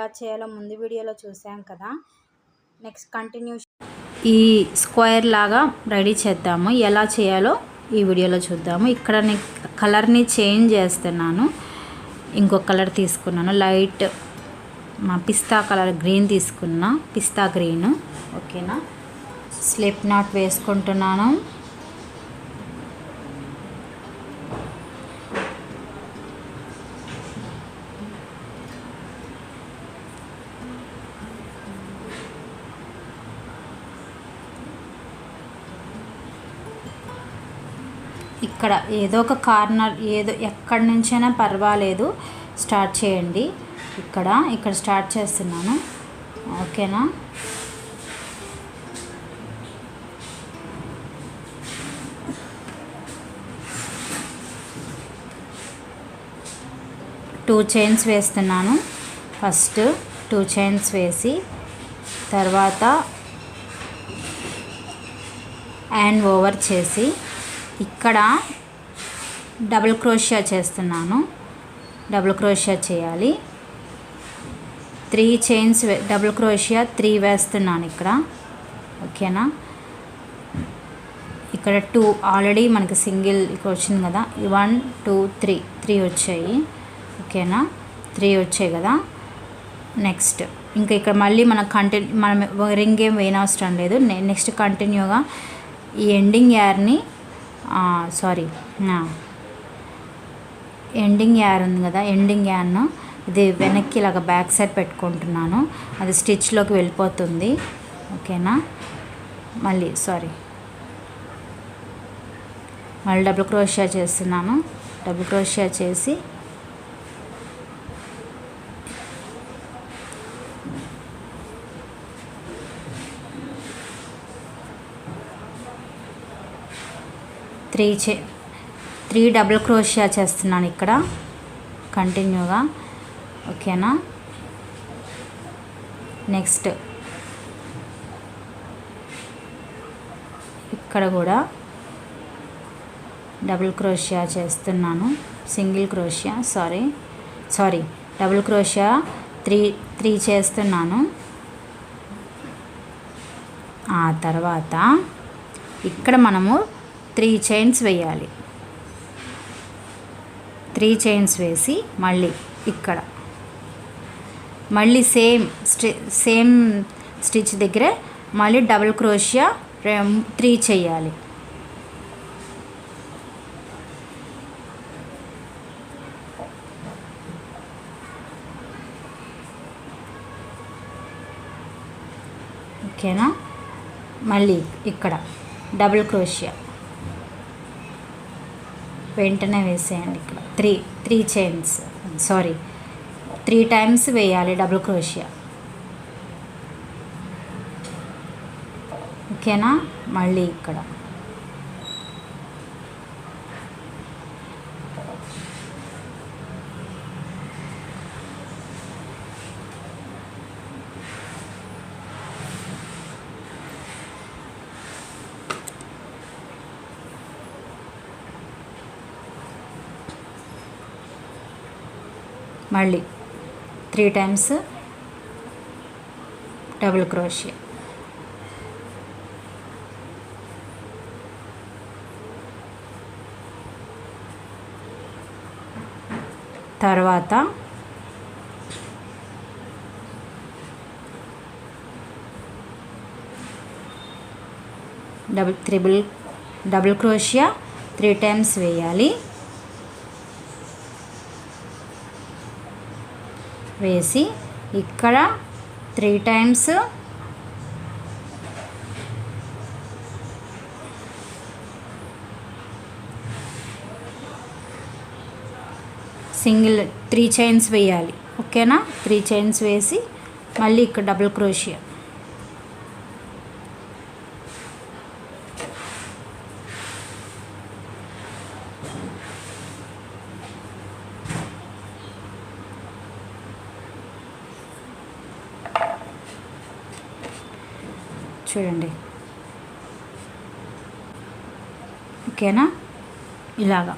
ఎలా చేయాలో ముందు వీడియోలో చూసాం కదా. నెక్స్ట్ కంటిన్యూ ఈ స్క్వేర్ లాగా రెడీ చేద్దాము. ఎలా చేయాలో ఈ వీడియోలో చూద్దాము. ఇక్కడ నేను కలర్ని చేంజ్ చేస్తున్నాను. ఇంకొక కలర్ తీసుకున్నాను. లైట్ మా పిస్తా కలర్ గ్రీన్ తీసుకున్నా. పిస్తా గ్రీన్ ఓకేనా? స్లిప్ నాట్ వేసుకుంటున్నాను. ఇక్కడ ఏదో ఒక కార్నర్ ఏదో ఎక్కడి నుంచైనా పర్వాలేదు. స్టార్ట్ చేయండి. ఇక్కడ ఇక్కడ స్టార్ట్ చేస్తున్నాను. ఓకేనా? టూ చైన్స్ వేస్తున్నాను. ఫస్ట్ టూ చైన్స్ వేసి తర్వాత హ్యాండ్ ఓవర్ చేసి ఇక్కడ డబుల్ క్రోషియా చేస్తున్నాను. డబుల్ క్రోషియా చేయాలి. Three chains double crochet three వేస్తున్నాను ఇక్కడ. ఓకేనా? ఇక్కడ టూ ఆల్రెడీ మనకి సింగిల్ ఇక్కడ వచ్చింది కదా. వన్ టూ త్రీ త్రీ వచ్చాయి. ఓకేనా? త్రీ వచ్చాయి కదా. నెక్స్ట్ ఇంకా ఇక్కడ మళ్ళీ మనం కంటిన్యూ మనం రింగ్ ఏం వేయనవసరం లేదు. నెక్స్ట్ కంటిన్యూగా ఈ ఎండింగ్ యార్ని సారీ ఎండింగ్ యార్ ఉంది కదా ఎండింగ్ యార్ను ఇది వెనక్కి ఇలాగ బ్యాక్ సైడ్ పెట్టుకుంటున్నాను. అది స్టిచ్లోకి వెళ్ళిపోతుంది. ఓకేనా మళ్ళీ సారీ మళ్ళీ డబుల్ క్రోషియా చేస్తున్నాను. డబుల్ క్రోషియా చేసి త్రీ చే త్రీ డబుల్ క్రోషియా చేస్తున్నాను ఇక్కడ. కంటిన్యూగా. ఓకేనా? నెక్స్ట్. ఇక్కడ కూడా డబుల్ క్రోషియా చేస్తున్నాను. Single crochet sorry. Sorry double crochet three three చేస్తున్నాను. ఆ తర్వాత ఇక్కడ మనము త్రీ చైన్స్ వేయాలి. త్రీ చైన్స్ వేసి మళ్ళీ ఇక్కడ. మళ్ళీ సేమ్ స్టి సేమ్ స్టిచ్ దగ్గర మళ్ళీ డబుల్ క్రోషియా త్రీ చేయాలి. ఓకేనా? మళ్ళీ ఇక్కడ. Double crochet. వెంటనే వేసేయండి ఇక్కడ. Three three chains. Sorry. Three times వేయాలి డబుల్ క్రోషియా. ఓకేనా? మళ్ళీ ఇక్కడ. మళ్ళీ త్రీ టైమ్స్ డబుల్ క్రోషియా. తర్వాత double triple double crochet three times వేయాలి. వేసి ఇక్కడ three times single three chains వేయాలి. ఓకేనా? త్రీ చైన్స్ వేసి మళ్ళీ ఇక్కడ డబుల్ క్రోషియా చూడండి ఓకేనా? ఇలాగా.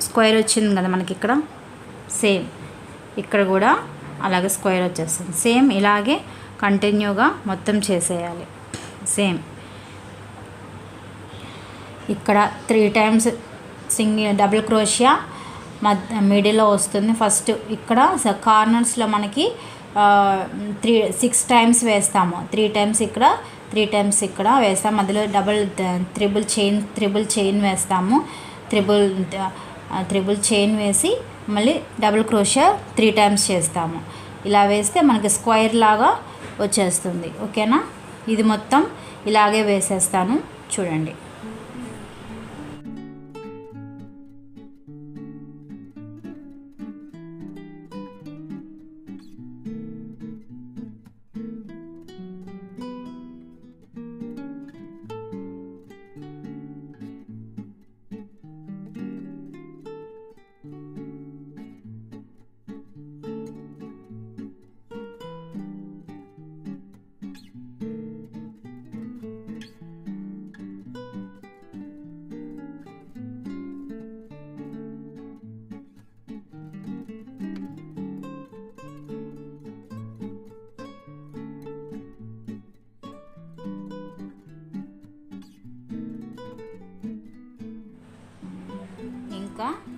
స్క్వేర్ వచ్చింది కదా మనకి ఇక్కడ? సేమ్. ఇక్కడ కూడా అలాగే స్క్వేర్ వచ్చేస్తుంది. సేమ్ ఇలాగే కంటిన్యూగా మొత్తం చేసేయాలి. సేమ్. ఇక్కడ three times single double crochet మధ్య మిడిల్లో వస్తుంది. ఫస్ట్ ఇక్కడ కార్నర్స్లో మనకి త్రీ సిక్స్ టైమ్స్ వేస్తాము. త్రీ టైమ్స్ ఇక్కడ త్రీ టైమ్స్ ఇక్కడ వేస్తాం. మధ్యలో double triple chain triple chain వేస్తాము. త్రిబుల్ త్రిబుల్ చైన్ వేసి మళ్ళీ డబుల్ క్రోషియా త్రీ టైమ్స్ చేస్తాము. ఇలా వేస్తే మనకి స్క్వైర్ లాగా వచ్చేస్తుంది. ఓకేనా? ఇది మొత్తం ఇలాగే వేసేస్తాను. చూడండి.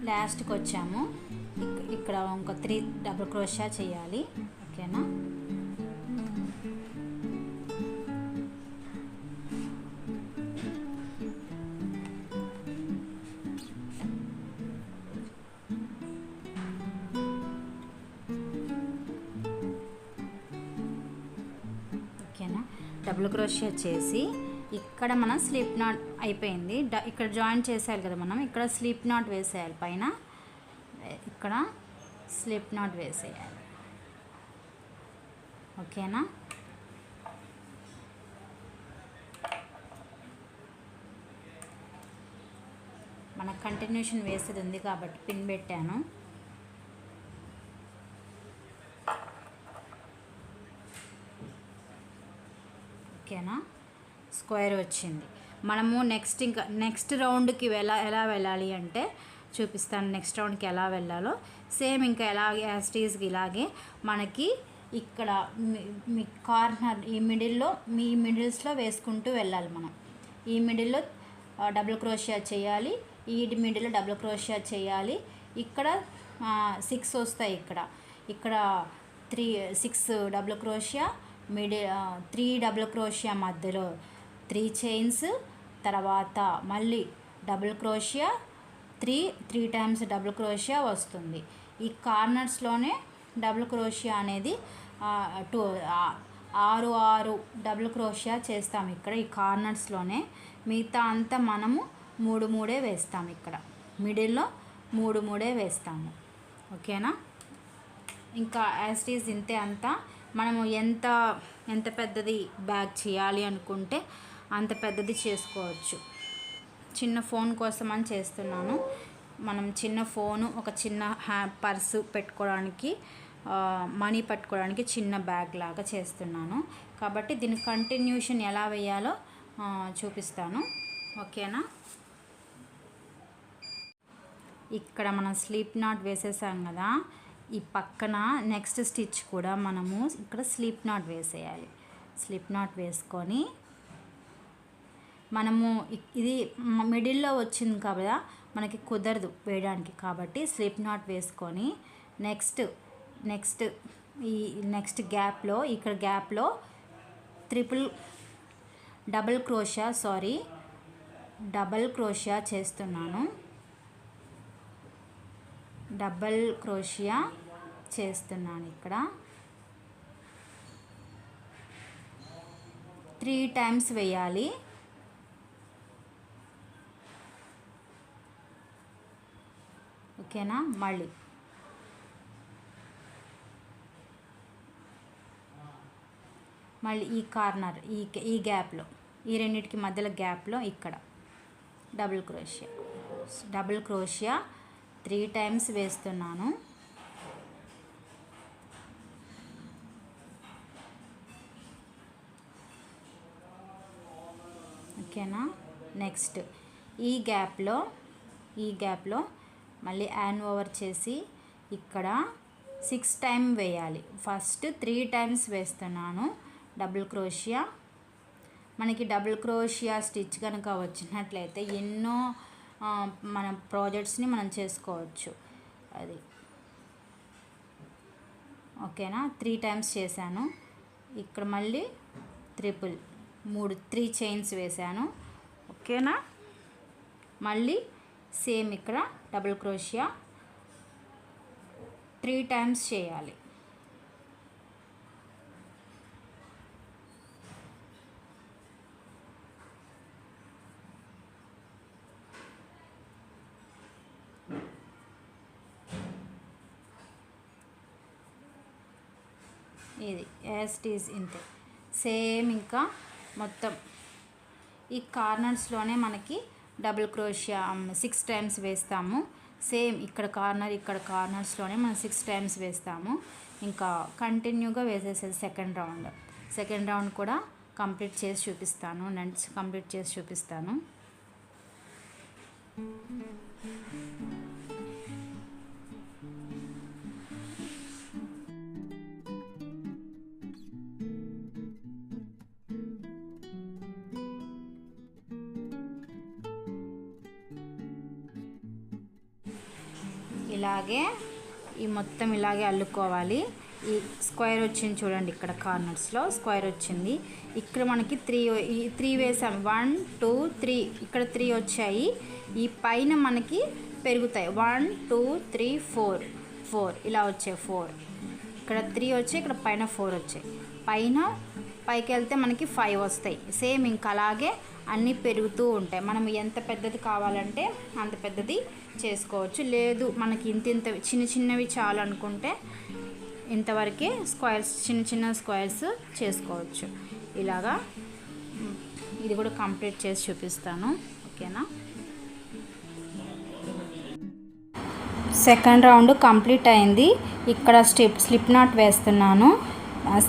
లాస్ట్కి వచ్చాము ఇక్కడ ఇంకో త్రీ డబుల్ క్రోషా చేయాలి ఓకేనా? ఓకేనా? డబుల్ క్రోషియా చేసి ఇక్కడ మనం స్లిప్ నాట్ అయిపోయింది. ఇక్కడ జాయిన్ చేసేయాలి కదా మనం. ఇక్కడ స్లీప్ నాట్ వేసేయాలి పైన. ఇక్కడ స్లీప్ నాట్ వేసేయాలి. ఓకేనా? మన కంటిన్యూషన్ వేసేది ఉంది కాబట్టి పిన్ పెట్టాను. ఓకేనా? స్క్వేర్ వచ్చింది. మనము నెక్స్ట్ ఇంకా నెక్స్ట్ రౌండ్కి వెళ్ళ ఎలా వెళ్ళాలి అంటే చూపిస్తాను నెక్స్ట్ రౌండ్కి ఎలా వెళ్ళాలో. సేమ్ ఇంకా ఎలాగే యాస్టీస్కి ఇలాగే మనకి ఇక్కడ మీ- మీ కార్నర్ ఈ మిడిల్లో మీ మిడిల్స్లో వేసుకుంటూ వెళ్ళాలి మనం. ఈ మిడిల్లో డబుల్ క్రోషియా చేయాలి. ఈ మిడిల్లో డబుల్ క్రోషియా చేయాలి. ఇక్కడ సిక్స్ వస్తాయి ఇక్కడ. ఇక్కడ త్రీ సిక్స్ డబుల్ క్రోషియా మిడి త్రీ డబుల్ క్రోషియా మధ్యలో త్రీ చైన్స్ తర్వాత మళ్ళీ double crochet three three times double crochet వస్తుంది. ఈ కార్నర్స్లోనే డబుల్ క్రోషియా అనేది టూ ఆరు ఆరు డబుల్ క్రోషియా చేస్తాం ఇక్కడ ఈ కార్నర్స్లోనే. మిగతా అంతా మనము మూడు మూడే వేస్తాం ఇక్కడ. మిడిల్లో మూడు మూడే వేస్తాము. ఓకేనా? ఇంకా యాస్టీస్ ఇంతే అంతా. మనము ఎంత ఎంత పెద్దది బ్యాగ్ చేయాలి అనుకుంటే అంత పెద్దది చేసుకోవచ్చు. చిన్న ఫోన్ కోసం అని చేస్తున్నాను. మనం చిన్న ఫోను ఒక చిన్న హ్యా పర్సు పెట్టుకోవడానికి మనీ పట్టుకోవడానికి చిన్న బ్యాగ్ లాగా చేస్తున్నాను. కాబట్టి దీని కంటిన్యూషన్ ఎలా వేయాలో చూపిస్తాను. ఓకేనా? ఇక్కడ మనం స్లీప్ నాట్ వేసేసాం కదా. ఈ పక్కన నెక్స్ట్ స్టిచ్ కూడా మనము ఇక్కడ స్లీప్ నాట్ వేసేయాలి. స్లీప్ నాట్ వేసుకొని మనము ఇది మిడిల్లో వచ్చింది కదా మనకి కుదరదు వేయడానికి. కాబట్టి స్లిప్ నాట్ వేసుకొని నెక్స్ట్ నెక్స్ట్ ఈ నెక్స్ట్ గ్యాప్లో ఇక్కడ గ్యాప్లో triple double crochet sorry double crochet చేస్తున్నాను. డబల్ క్రోషియా చేస్తున్నాను ఇక్కడ. త్రీ టైమ్స్ వేయాలి. ఓకేనా? మళ్ళీ. మళ్ళీ ఈ కార్నర్ ఈ ఈ గ్యాప్లో ఈ రెండింటికి మధ్యలో గ్యాప్లో ఇక్కడ. Double crochet. Double crochet three times వేస్తున్నాను. ఓకేనా? నెక్స్ట్. ఈ గ్యాప్లో ఈ గ్యాప్లో మళ్ళీ యాన్ ఓవర్ చేసి ఇక్కడ సిక్స్ టైం వేయాలి. ఫస్ట్ త్రీ టైమ్స్ వేస్తున్నాను. Double crochet. మనకి డబుల్ క్రోషియా స్టిచ్ కనుక వచ్చినట్లయితే ఎన్నో మన ప్రాజెక్ట్స్ని మనం చేసుకోవచ్చు. అది. ఓకేనా? త్రీ టైమ్స్ చేశాను. ఇక్కడ మళ్ళీ త్రిపుల్ మూడు త్రీ చైన్స్ వేశాను. ఓకేనా? మళ్ళీ సేమ్ ఇక్కడ డబుల్ క్రోషియా. త్రీ టైమ్స్ చేయాలి. ఇది యాస్టీస్ ఇంతే. సేమ్ ఇంకా మొత్తం. ఈ కార్నర్స్లోనే మనకి డబుల్ క్రోషియా సిక్స్ టైమ్స్ వేస్తాము. సేమ్ ఇక్కడ కార్నర్ ఇక్కడ కార్నర్స్లోనే మనం సిక్స్ టైమ్స్ వేస్తాము. ఇంకా కంటిన్యూగా వేసేసేది సెకండ్ రౌండ్ సెకండ్ రౌండ్ కూడా కంప్లీట్ చేసి చూపిస్తాను. నెక్స్ట్ కంప్లీట్ చేసి చూపిస్తాను. అలాగే ఈ మొత్తం ఇలాగే అల్లుకోవాలి. ఈ స్క్వేర్ వచ్చింది చూడండి ఇక్కడ కార్నర్స్లో స్క్వేర్ వచ్చింది. ఇక్కడ మనకి త్రీ ఈ త్రీ వేసాం. One two three. ఇక్కడ త్రీ వచ్చాయి. ఈ పైన మనకి పెరుగుతాయి. One two three four. Four. ఇలా వచ్చాయి ఫోర్. ఇక్కడ త్రీ వచ్చాయి ఇక్కడ పైన ఫోర్ వచ్చాయి. పైన పైకి వెళ్తే మనకి ఫైవ్ వస్తాయి. సేమ్ ఇంకా అలాగే అన్నీ పెరుగుతూ ఉంటాయి. మనం ఎంత పెద్దది కావాలంటే అంత పెద్దది చేసుకోవచ్చు. లేదు మనకి ఇంత ఇంత చిన్న చిన్నవి చాలు అనుకుంటే ఇంతవరకే స్క్వేర్స్ చిన్న చిన్న స్క్వేర్స్ చేసుకోవచ్చు. ఇలాగా ఇది కూడా కంప్లీట్ చేసి చూపిస్తాను. ఓకేనా? సెకండ్ రౌండ్ కంప్లీట్ అయింది. ఇక్కడ స్టిప్ స్లిప్ నాట్ వేస్తున్నాను.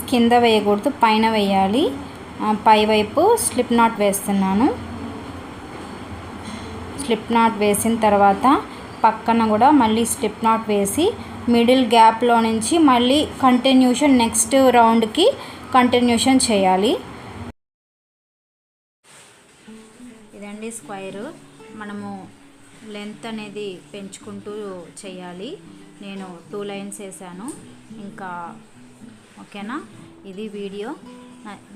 కింద వేయకూడదు పైన వేయాలి. పైవైపు పై వైపు స్లిప్ నాట్ వేస్తున్నాను. స్లిప్ నాట్ వేసిన తర్వాత పక్కన కూడా మళ్ళీ స్లిప్ నాట్ వేసి మిడిల్ గ్యాప్లో నుంచి మళ్ళీ కంటిన్యూషన్ నెక్స్ట్ రౌండ్కి కంటిన్యూషన్ చేయాలి. ఇదండి స్క్వైర్. మనము లెంత్ అనేది పెంచుకుంటూ చేయాలి. నేను టూ లైన్స్ వేసాను. ఇంకా ఓకేనా? ఇది వీడియో.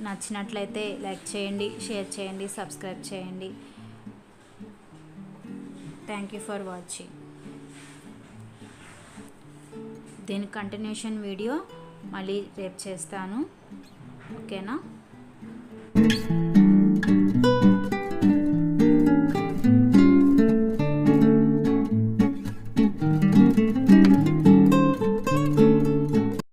నచ్చినట్లయితే లైక్ చేయండి షేర్ చేయండి సబ్స్క్రైబ్ చేయండి. థ్యాంక్ యూ ఫర్ వాచింగ్ దీని కంటిన్యూషన్ వీడియో మళ్ళీ రేపు చేస్తాను. ఓకేనా